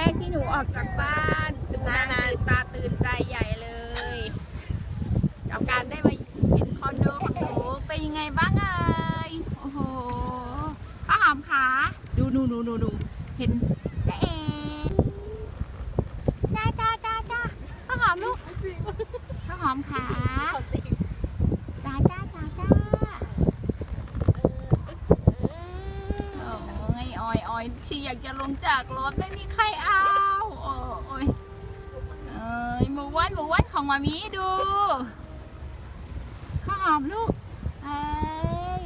รกที่หนูออกจากบ้านดูนางตื่นตาตื่นใจใหญ่เลยกับการได้มาเห็นคอนโดของหนูเป็นยังไงบ้างเอ่ยโอ้โหข้าวหอมขาดูหนูหนูหนูหนูเห็นจ้าเอจ้าจ้าจ้าจ้าข้าวหอมลูกข้าวหอมขาจ้าจ้าจ้าจ้าโอ้ยออยออยที่อยากจะลงจากรถไม่มีใครเอา หมูอ้วันหมูอ้วันของมามีดูข้าวหอมลูกเอ้ย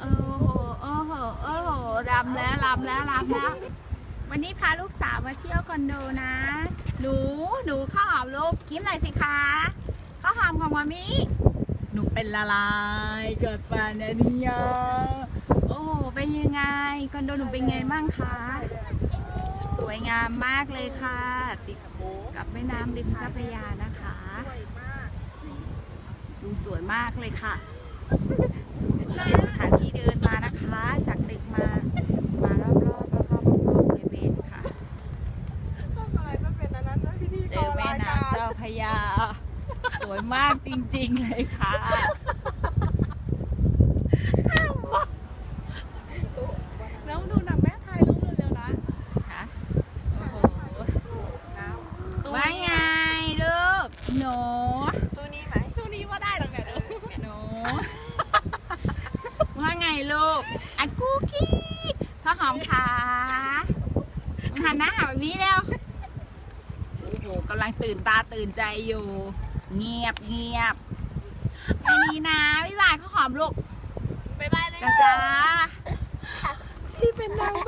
โอ้โหโอ้โหโอ้โหรำแล้วรำแล้วรำแล้ว วันนี้พาลูกสาวมาเที่ยวคอนโดนะ หนูหนูข้าวหอมลูกกินหน่อยสิคะข้าวหอมของมามิหนูเป็นละลายเกิดแฟนนะเนี่ยโอ้โหเป็นยังไงคอนโดหนูเป็นไงบ้างคะ สวยงามมากเลยค่ะติด กับแม่น้ำริมเจ้าพระยานะคะ ดูสวยมากเลยค่ะ เป็นสถานที่เดินมานะคะ จากตึกมามารอบๆรอบๆรอบๆบริเวณค่ะอะไรจะเป็นอันนั้นนะพิธีเจอแม่น้ำเจ้าพระยา สวยมากจริงๆเลยค่ะ แล้วดูหนังแม่ไทยรู้เร็วๆนะ ค่ะโอ้โหว่าไง ลูกหนูสู้นี้ไหมสู้นี้ว่าได้หรอกเนี่ยเด้อหนูว่าไงลูกอากูกี้ข้าวหอมขาหันหน้าหาแบบนี้แล้วโอ้โหกำลังตื่นตาตื่นใจอยู่ เงียบเงียบไปนี้นะบ๊ายบายข้าวหอมลูกบ๊ายบายเลยจ้าจ้าที่เป็นนาง